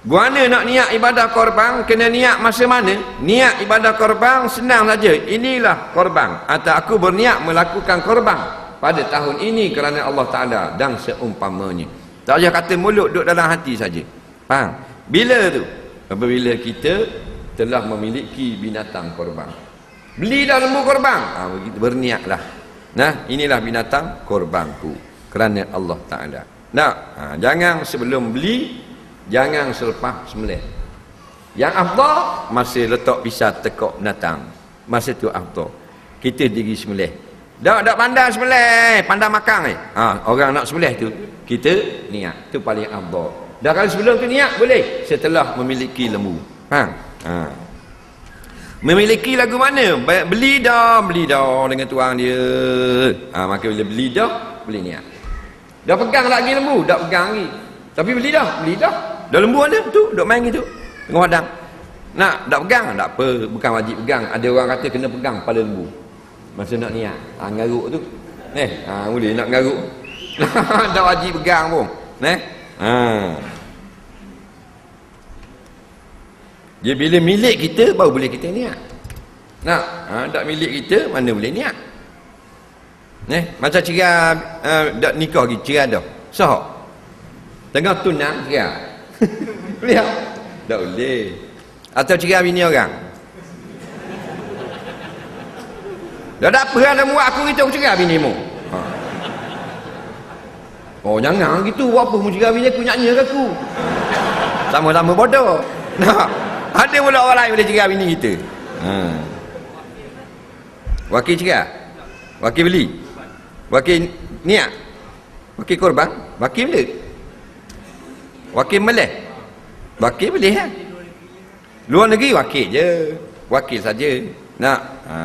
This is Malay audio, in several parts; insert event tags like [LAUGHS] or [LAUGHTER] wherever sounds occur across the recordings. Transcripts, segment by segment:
Guana nak niat ibadah korban kena niat masa mana? Niat ibadah korban senang saja. Inilah korban. Atau aku berniat melakukan korban pada tahun ini kerana Allah Taala dan seumpamanya. Tak payah kata mulut duduk dalam hati saja. Faham? Bila tu? Apabila kita telah memiliki binatang korban. Beli dah lembu korban. Ha, berniatlah. Nah, inilah binatang korbanku kerana Allah Taala. Nah, ha, jangan sebelum beli Jangan selepas sembelih. Yang afdal masih letak pisah tekok binatang. Masa tu afdal. Kita diri sembelih. Dak dak pandai sembelih, pandai makan eh. Ha, orang nak sembelih tu kita niat. Tu paling afdal. Dah kalau sebelum tu niat boleh setelah memiliki lembu. Ha. Ha. Memiliki lagu mana? Beli dah, beli dah dengan tuang dia. Ha, maka bila beli dah, beli niat. Dah pegang lagi lembu, dah pegang lagi. Tapi beli dah, beli dah. Dah lembu ada tu, duk main gitu. Tengok padang. Nak, tak pegang, tak apa. Bukan wajib pegang. Ada orang kata kena pegang pada lembu. Masa nak niat. Ha, ngaruk tu. Eh, ha, boleh nak ngaruk. [LAUGHS] tak wajib pegang pun. Eh? Ha. Dia bila milik kita, baru boleh kita niat. Nak, ha, tak milik kita, mana boleh niat. Eh, macam ceria, uh, dak nikah lagi, ceria dah. Sahak. Tengah tunang, ceria. [LAUGHS] boleh tak? Tak boleh. Atau cerai bini orang. Dah tak apa dah muat aku gitu aku cerai bini mu. Ha. Oh jangan gitu buat apa mu cerai bini aku nyanyi ke aku. Sama-sama bodoh. [LAUGHS] Nah, ada pula orang lain boleh cerai bini kita. Ha. Wakil cerai? Wakil beli? Wakil niat? Wakil korban? Wakil beli? Wakil boleh? Wakil boleh kan? Luar negeri wakil je. Wakil saja. Nak? Ha.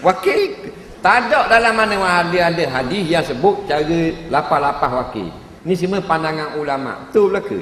Wakil tak ada dalam mana ada hadis yang sebut cara lapar-lapar wakil. Ini semua pandangan ulama. Betul ke?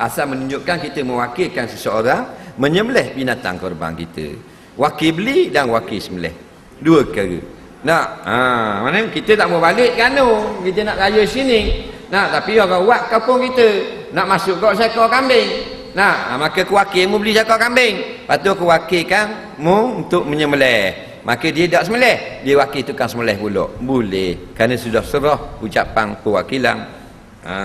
Asal menunjukkan kita mewakilkan seseorang menyembelih binatang korban kita. Wakil beli dan wakil sembelih. Dua perkara. Nak? Ha, mana kita tak mau balik kan tu. Kita nak raya sini. Nah, tapi orang buat kampung kita nak masuk kau seekor kambing. Nah, maka kuwakil mu beli seekor kambing. Lepas tu kuwakilkan mu untuk menyembelih. Maka dia tak sembelih, dia wakil tukang sembelih pula. Boleh kerana sudah serah ucapan perwakilan. Ha.